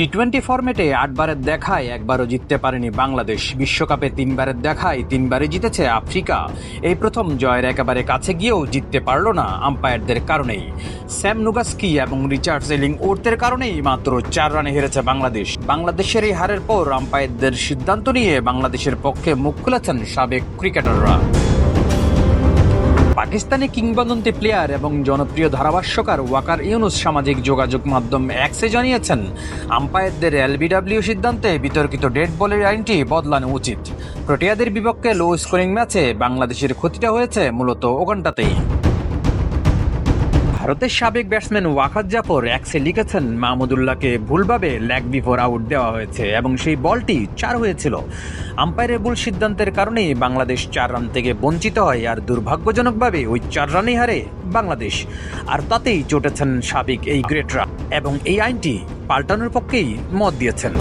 T twenty ফরম্যাটে আটবারের দেখায় একবারও জিততে পারেনি বাংলাদেশ। বিশ্বকাপে তিনবারের দেখায় তিনবারে জিতেছে আফ্রিকা। এই প্রথম জয়ের একেবারে কাছে গিয়েও জিততে পারল না আম্পায়ারদের কারণেই। স্যাম নুগাস্কি এবং রিচার্ড সেলিং ওর্তের কারণেই মাত্র চার রানে হেরেছে বাংলাদেশ। বাংলাদেশের এই হারের পর আম্পায়ারদের সিদ্ধান্ত নিয়ে বাংলাদেশের পক্ষে মুখ খুলেছেন সাবেক ক্রিকেটাররা। পাকিস্তানি কিংবদন্তি প্লেয়ার এবং জনপ্রিয় ধারাভাষ্যকার ওয়াকার ইউনুস সামাজিক যোগাযোগ মাধ্যম অ্যাক্সে জানিয়েছেন, আম্পায়ারদের এলবিডব্লিউ সিদ্ধান্তে বিতর্কিত ডেড বলের আইনটি বদলানো উচিত। প্রোটিয়াদের বিপক্ষে লো স্কোরিং ম্যাচে বাংলাদেশের ক্ষতিটা হয়েছে মূলত ওখানটাতেই। ভারতের সাবেক ব্যাটসম্যান ওয়াকার জাফর এক্সে লিখেছেন, মাহমুদুল্লাহকে ভুলভাবে লেগ বিফোর আউট দেওয়া হয়েছে এবং সেই বলটি চার হয়েছিল। আম্পায়ারের ভুল সিদ্ধান্তের কারণেই বাংলাদেশ চার রান থেকে বঞ্চিত হয় আর দুর্ভাগ্যজনকভাবে ওই চার রানেই হারে বাংলাদেশ। আর তাতেই চটেছেন সাবেক এই গ্রেটরা এবং এই আইনটি পাল্টানোর পক্ষেই মত দিয়েছেন।